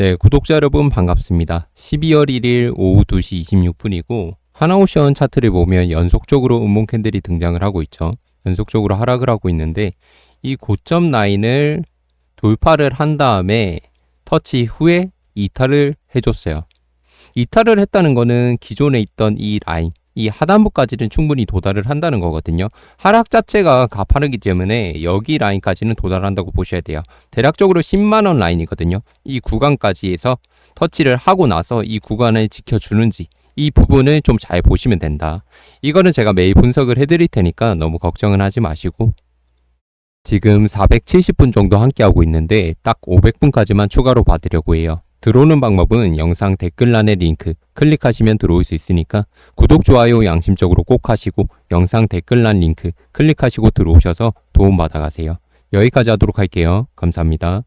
네, 구독자 여러분 반갑습니다. 12월 1일 오후 2시 26분이고 하나오션 차트를 보면 연속적으로 음봉 캔들이 등장을 하고 있죠. 연속적으로 하락을 하고 있는데 이 고점 라인을 돌파를 한 다음에 터치 후에 이탈을 해줬어요. 이탈을 했다는 거는 기존에 있던 이 라인, 이 하단부까지는 충분히 도달을 한다는 거거든요. 하락 자체가 가파르기 때문에 여기 라인까지는 도달한다고 보셔야 돼요. 대략적으로 10만원 라인이거든요. 이 구간까지 해서 터치를 하고 나서 이 구간을 지켜주는지 이 부분을 좀 잘 보시면 된다. 이거는 제가 매일 분석을 해드릴 테니까 너무 걱정은 하지 마시고 지금 470분 정도 함께하고 있는데 딱 500분까지만 추가로 받으려고 해요. 들어오는 방법은 영상 댓글란의 링크 클릭하시면 들어올 수 있으니까 구독, 좋아요 양심적으로 꼭 하시고 영상 댓글란 링크 클릭하시고 들어오셔서 도움받아 가세요. 여기까지 하도록 할게요. 감사합니다.